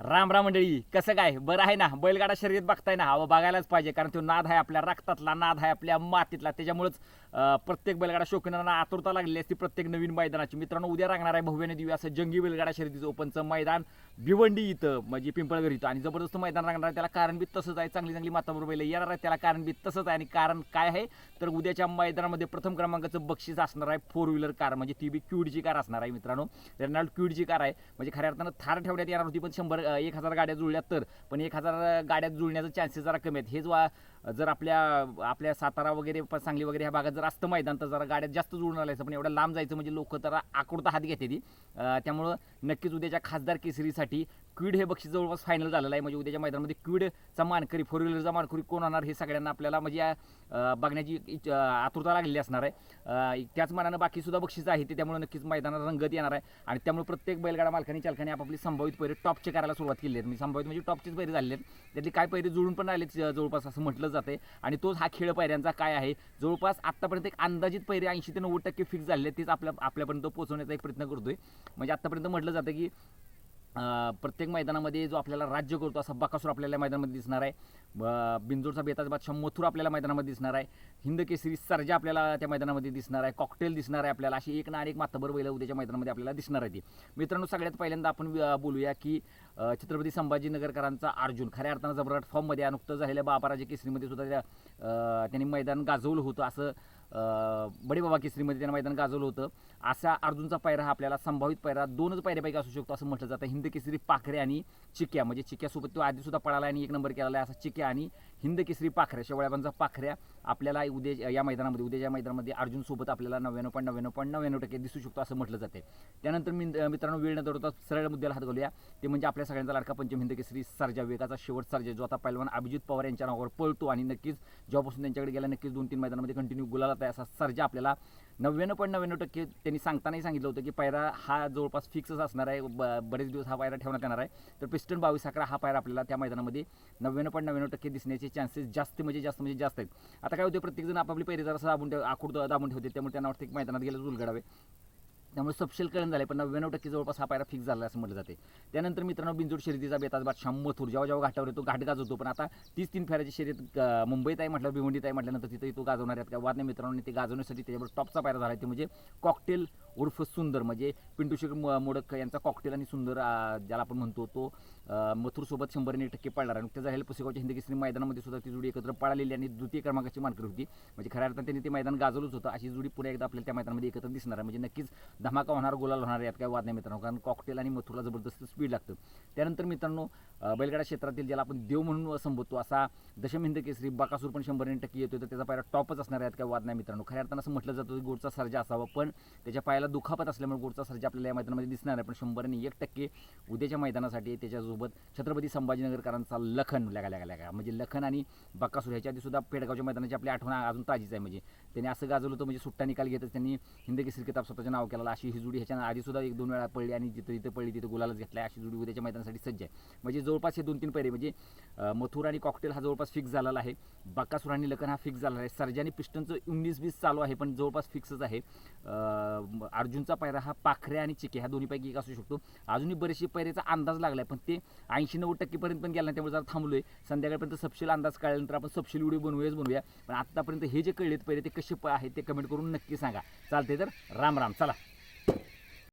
राम राम मंडळी कसं काय? बरं आहे ना? बैलगाडा शर्यत बघताय ना? हवं बघायलाच पाहिजे कारण तो नाद आहे आपल्या रक्तातला नाद आहे आपल्या मातीतला. त्याच्यामुळेच प्रत्येक बैलगाडा शौकीनांना आतुरता लागलेली असते प्रत्येक नवीन मैदानाची. मित्रांनो उद्या रांगणार आहे भव्याने दिव्य असं जंगी बैलगाडा शर्यतीचं ओपनचं मैदान भिवंडी इथं म्हणजे पिंपळगर इथं. आणि जबरदस्त मैदान रांगणार आहे त्याला कारण बी तसंच आहे. चांगली चांगली माताबरोबर बैल येणार आहे त्याला कारण बी तसंच आहे. आणि कारण काय आहे? तर उद्याच्या मैदानामध्ये प्रथम क्रमांकाचं बक्षीस असणार आहे फोर व्हीलर कार म्हणजे ती बी क्यूडची कार असणार आहे मित्रांनो. रेनाल्ड क्यूडची कार आहे. म्हणजे खऱ्या अर्थानं थार ठेवण्यात येणार होती पण शंभर एक हजार गाड्या जुळल्या तर. पण एक हजार गाड्या जुळण्याचे चान्सेस जरा कमी आहेत. हेच वा जर आपल्या आपल्या सातारा वगैरे सांगली वगैरे ह्या भागात जर असतं मैदान तर जरा गाड्या जास्त जुळून आलायचं पण एवढं लांब जायचं म्हणजे लोक तर आकुडता हात घेते ती. त्यामुळं नक्कीच उद्याच्या खासदार केसरीसाठी क्विड हे बक्षीस जवळपास फायनल झालेलं आहे. म्हणजे उद्याच्या मैदानामध्ये क्विडचा मानकरी फोर व्हीलरचा मानकरी कोण होणार हे सगळ्यांना आपल्याला म्हणजे बघण्याची आतुरता लागलेली असणार आहे. त्याच मानानं बाकीसुद्धा बक्षीस आहे ते त्यामुळे नक्कीच मैदानात रंगत येणार आहे. आणि त्यामुळे प्रत्येक बैलगाडा मालकांनी चालकांनी आपापली संभावित पैरे टॉपचे करायला सुरुवात केली आहे मी म्हणजे संभावित म्हणजे टॉपचेच पैरे झालेले आहेत. त्यातली काय पैरे जुळून पण आले जवळपास असं म्हटलं जाते आणि तोच हा खेळ पैऱ्यांचा काय आहे? जवळपास आत्तापर्यंत एक अंदाजित पैरे ऐंशी ते नव्वद टक्के फिक्स झाले आहेत. तेच आपल्या आपल्यापर्यंत पोहोचवण्याचा एक प्रयत्न करतोय. म्हणजे आत्तापर्यंत म्हटलं जातं की प्रत्येक मैदानामध्ये जो आपल्याला राज्य करतो असा बकासूर आपल्याला मैदानामध्ये दिसणार आहे. ब- बेताज बादशाह मथुर आपल्याला मैदानामध्ये दिसणार आहे. हिंद केसरी सर्जा आपल्याला त्या मैदानामध्ये दिसणार आहे. कॉकटेल दिसणार आहे आपल्याला. अशी एक ना एक मातबर बैल उद्याच्या मैदानामध्ये आपल्याला दिसणार आहे ती. मित्रांनो सगळ्यात पहिल्यांदा आपण बोलूया की छत्रपती संभाजीनगरकरांचा अर्जुन. खऱ्या अर्थानं जबरदस्त फॉर्ममध्ये नुकतं झालेल्या बाबाराजे केसरीमध्ये सुद्धा त्या त्यांनी मैदान गाजवलं होतं. असं बडे बाबा केसरीमध्ये त्यांना मैदान गाजवलं होतं. असा अर्जुनचा पायरा हा आपल्याला संभावित पायरा दोनच पायऱ्यापैकी असू शकतो असं म्हटलं जातं. हिंद केसरी पाखरे आणि चिक्या. म्हणजे चिक्यासोबत तो आधी सुद्धा पळाला आणि एक नंबर केलेला आहे असा चिक्या आणि हिंद केसरी पाखऱ्या शेवळ्याबांचा पाखऱ्या आपल्याला उद्या या मैदानामध्ये उद्याच्या मैदानामध्ये अर्जुन सोबत आपल्याला नव्याण्णव पॉईंट नव्याण्णव पॉईंट नव्याण्णव टक्के दिसू शकतो असं म्हटलं जाते. त्यानंतर मी मित्रांनो वेळ न दरवता सरळ मुद्द्याला हात घालूया. ते म्हणजे आपल्या सगळ्यांचा लाडका पंचम हिंद केसरी सर्जा वेगाचा शेवट सर्जा जो आता पहिलवान अभिजित पवार यांच्या नावावर पळतो आणि नक्कीच जेव्हापासून त्यांच्याकडे गेला नक्कीच दोन तीन मैदानामध्ये कंटिन्यू गुलाला आहे असा सर्जा आपल्याला नव्याण्णव पॉईंट नव्याण्णव टक्के त्यांनी सांगतानाही सांगितलं होतं की पायरा हा जवळपास फिक्सच असणार आहे. ब- बरेच दिवस हा पायरा ठेवण्यात येणार आहे. तर पिस्टन बावीस अकरा हा पायरा आपल्याला त्या मैदानामध्ये नव्याण्णव पॉईंट नव्याण्णव टक्के दिसण्याचे चान्सेस जास्त म्हणजे जास्त म्हणजे जास्त आहेत. आता काय होते प्रत्येकजण आपापली पैरी जरा दाबून ठेव आखूड दाबून ठेवते त्यामुळे त्यांना वाटते की मैदानात गेलं उलगडावे. त्यामुळे सबशेल कळण झाले पण नव्याण्णव टक्के जवळपास हा पायरा फिक्स झाला असं म्हटलं जाते. त्यानंतर मित्रांनो बिंजोड शर्यतीचा बेताज बाद मथुर. जेव्हा जेव्हा घाटावर येतो घाट गाजवतो पण आता तीस तीन फेऱ्याची शर्यत मुंबईत आहे म्हटलं भिवंडीत आहे म्हटल्यानंतर तिथे तो गाजवणार आहेत काय वाद नाही मित्रांनो ते गाजवण्यासाठी त्याच्यावर टॉपचा पायरा झाला आहे ते म्हणजे कॉकटेल उर्फ सुंदर म्हणजे पिंटू शेख म- मोडक यांचा कॉकटेल आणि सुंदर ज्याला आपण म्हणतो तो मथुरसोबत शंभरने टक्के पाळणार. आणि त्याचा हेल्प पुसेगावच्या हिंदी केसरी मैदानामध्ये सुद्धा ती जोडी एकत्र पळालेली आणि द्वितीय क्रमांकाची मानकरी होती. म्हणजे खऱ्या अर्थाने त्यांनी ते मैदान गाजवलंच होतं. अशी जोडी पुन्हा एकदा आपल्याला त्या मैदानामध्ये एकत्र दिसणार आहे. म्हणजे नक्कीच धमाका होणार गोलाल होणार यात काय वाद नाही मित्रांनो. कारण कॉकटेल आणि मथुरला जबरदस्त स्पीड लागतं. त्यानंतर मित्रांनो बैलगाडा क्षेत्रातील ज्याला आपण देव म्हणून संबोधतो असा दशम हिंद केसरी बाकासूर पण शंभर टक्के येतो तर त्याचा पायरा टॉपच असणार आहेत काय वाद नाही मित्रांनो. खऱ्या अर्थानं असं म्हटलं जातं की गोडचा सर्जा असावा. पण त्याच्या पायाला दुखापत असल्यामुळे गोडचा सर्जा आपल्याला या मैदानामध्ये दिसणार आहे. पण शंभर आणि एक टक्के उद्याच्या मैदानासाठी त्याच्यासोबत छत्रपती संभाजीनगरकरांचा लखन लगा लगा लगा. म्हणजे लखन आणि बक्कासूर ह्याच्या आधी सुद्धा पेडगावच्या मैदानाची आपली आठवण अजून ताजीच आहे. म्हणजे त्यांनी असं गाजवलं होतं म्हणजे सुट्टा निकाल घेतच त्यांनी हिंद केसरी किताब स्वतःचं नाव केलं अशी ही जुडी ह्याच्या आधीसुद्धा एक दोन वेळा पडली आणि जिथं जिथं पडली तिथं गुलालच घेतला अशी जुडी उद्याच्या मैदानासाठी सज्ज आहे. म्हणजे जवळपास हे दोन तीन पैरे म्हणजे मथुर आणि कॉकटेल हा जवळपास फिक्स झालेला आहे. बक्कासूर आणि लखन हा फिक्स झालेला आहे. सर्जा आणि पिस्टनचं उन्नीस वीस चालू आहे पण जवळपास फिक्सच आहे. अर्जुनचा पायरा हा पाखऱ्या आणि चिके ह्या दोन्हीपैकी एक असू शकतो. अजूनही बरेचसे पैरेचा अंदाज लागला आहे पण ते ऐंशी नव्वद टक्केपर्यंत पण गेला नाही त्यामुळे जरा थांबलोय. संध्याकाळपर्यंत सपशील अंदाज कळल्यानंतर आपण सपशील व्हिडिओ बनवूयाच बनवूया. पण आतापर्यंत हे जे कळलेत पहिले ते कसे प- आहेत ते कमेंट करून नक्की सांगा. चालते तर राम राम चला.